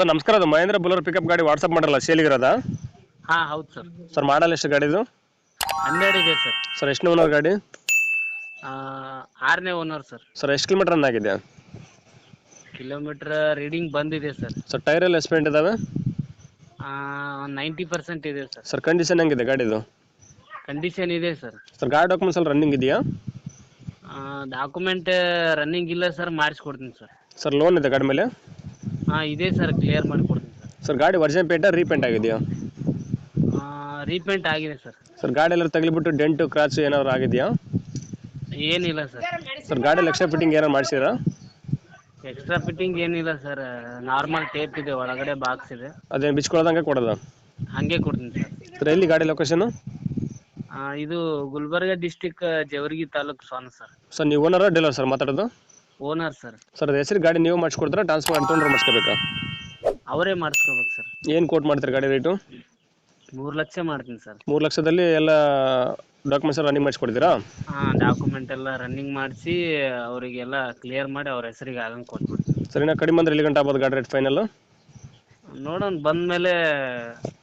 Sir ನಮಸ್ಕಾರ ಅದು Mahindra Bolero pickup ಗಾಡಿ ವಾಟ್ಸಪ್ ಮಾಡಲ್ಲ ಸೇಲಿಗಿರೋದ? ಹಾ ಹೌದು ಸರ್. ಸರ್ ಮಾಡಲ್ಲ ಎಷ್ಟು ಗಾಡಿದು ಹನ್ನೆರಡು ಇದೆ ಸರ್. ಸರ್ ಎಷ್ಟು ಓನರ್ ಗಾಡಿ? ಆರನೇ ಓನರ್ ಸರ್. ಸರ್ ಎಷ್ಟು ಕಿಲೋಮೀಟರ್ ರನ್ ಆಗಿದೆ? ಕಿಲೋಮೀಟರ್ ರೀಡಿಂಗ್ ಬಂದಿದೆ ಸರ್. ಸರ್ ಟೈರ್ ಎಲ್ಲ ಎಸ್ಪೆಂಟ್ ಇದಾವೆ? ನೈಂಟಿ ಪರ್ಸೆಂಟ್ ಇದೆ ಸರ್. ಸರ್ ಕಂಡೀಷನ್ ಹೆಂಗಿದೆ ಗಾಡಿದು? ಕಂಡೀಷನ್ ಇದೆ ಸರ್. ಸರ್ ಗಾಡಿ ಡಾಕ್ಯುಮೆಂಟ್ಸ್ ಅಲ್ಲಿ ರನ್ನಿಂಗ್ ಇದೆಯಾ? ಡಾಕ್ಯುಮೆಂಟ್ ರನ್ನಿಂಗ್ ಇಲ್ಲ ಸರ್ ಮಾಡಿಸ್ಕೊಡ್ತೀನಿ ಸರ್. ಸರ್ ಲೋನ್ ಇದೆ ಗಾಡಿ ಮೇಲೆ? ಹಾಂ ಇದೆ ಸರ್ ಕ್ಲಿಯರ್ ಮಾಡಿಕೊಡ್ತೀನಿ ಸರ್. ಸರ್ ಗಾಡಿ ವರ್ಜನ್ ಪೇಂಟ ರೀಪೇಂಟ್ ಆಗಿದೆಯಾ? ರೀಪೇಂಟ್ ಆಗಿದೆ ಸರ್. ಸರ್ ಗಾಡಿ ಎಲ್ಲ ತಗಲಿಬಿಟ್ಟು ಡೆಂಟು ಕ್ರಾಚ್ ಏನಾದ್ರು ಆಗಿದೆಯಾ? ಏನಿಲ್ಲ ಸರ್. ಸರ್ ಗಾಡಿ ಲಕ್ಷ ಫಿಟ್ಟಿಂಗ್ ಏನಾರು ಮಾಡಿಸಿರಾ ಎಕ್ಸ್ಟ್ರಾ ಫಿಟ್ಟಿಂಗ್ ಏನಿಲ್ಲ ಸರ್ ನಾರ್ಮಲ್ ಟೇಪ್ ಇದೆ ಒಳಗಡೆ ಬಾಕ್ಸ್ ಇದೆ. ಅದೇನು ಬಿಚ್ಕೊಳ್ಳೋದಂಗೆ ಕೊಡೋದು? ಹಂಗೆ ಕೊಡ್ತೀನಿ ಸರ್. ಸರ್ ಎಲ್ಲಿ ಗಾಡಿ ಲೊಕೇಶನ್ ಆ, ಇದು ಗುಲ್ಬರ್ಗ ಡಿಸ್ಟಿಕ್ ಜವರ್ಗಿ ತಾಲೂಕು ಸ್ವಾಮಿ ಸರ್. ಸರ್ ನೀವು ಓನರ ಡೀಲರ್ ಸರ್ ಮಾತಾಡೋದು? ಓನರ್ ಸರ್ ಸರ್ ಅದು ಹೆಸರು ಗಾಡಿ ನೀವು ಮಾಡಿಸ್ಕೊಡ್ತೀರಾ ಟ್ರಾನ್ಸ್ಫರ್ ಮಾಡಿ ತೊಗೊಂಡ್ರೆ ಮಾಡಿಸ್ಕೋಬೇಕಾ? ಅವರೇ ಮಾಡಿಸ್ಕೋಬೇಕು ಸರ್ ಏನು ಕೋಟ್ ಮಾಡ್ತೀರಿ ಗಾಡಿ ರೇಟು ಮೂರು ಲಕ್ಷ ಮಾಡ್ತೀನಿ ಸರ್ ಮೂರು ಲಕ್ಷದಲ್ಲಿ ಎಲ್ಲ ಡಾಕ್ಯುಮೆಂಟ್ಸ್ ರನ್ನಿಂಗ್ ಮಾಡಿಸ್ಕೊಡ್ತೀರಾ? ಹಾಂ ಡಾಕ್ಯುಮೆಂಟ್ ಎಲ್ಲ ರನ್ನಿಂಗ್ ಮಾಡಿಸಿ ಅವರಿಗೆಲ್ಲ ಕ್ಲಿಯರ್ ಮಾಡಿ ಅವ್ರ ಹೆಸರಿಗೆ ಆಗಂಗೆ ಕೊಟ್ಬಿಡ್ತೀನಿ ಸರ್ ಇನ್ನೂ ಕಡಿಮೆ ಅಂದ್ರೆ ಎಲ್ಲಿ ಗಂಟೆ ಆಗ್ಬೋದು ಗಾಡಿ ರೇಟ್ ಫೈನಲ್ ನೋಡೋಣ ಬಂದ ಮೇಲೆ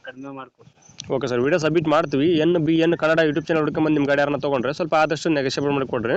ಕಡಿಮೆ ಮಾಡ್ಕೊಡ್ತೀನಿ. ಓಕೆ ಸರ್ ವಿಡಿಯೋ ಸಬ್ಮಿಟ್ ಮಾಡ್ತೀವಿ. N B N Kannada YouTube channel ಹುಡ್ಕೊಂಬಂದು ನಿಮ್ಮ ಗಾಡಿ ಯಾರನ್ನ ತೊಗೊಂಡ್ರೆ ಸ್ವಲ್ಪ ಆದಷ್ಟು ನೆಗೆಷಿಯಬಲ್ ಮಾಡಿ ಕೊಡ್ರಿ.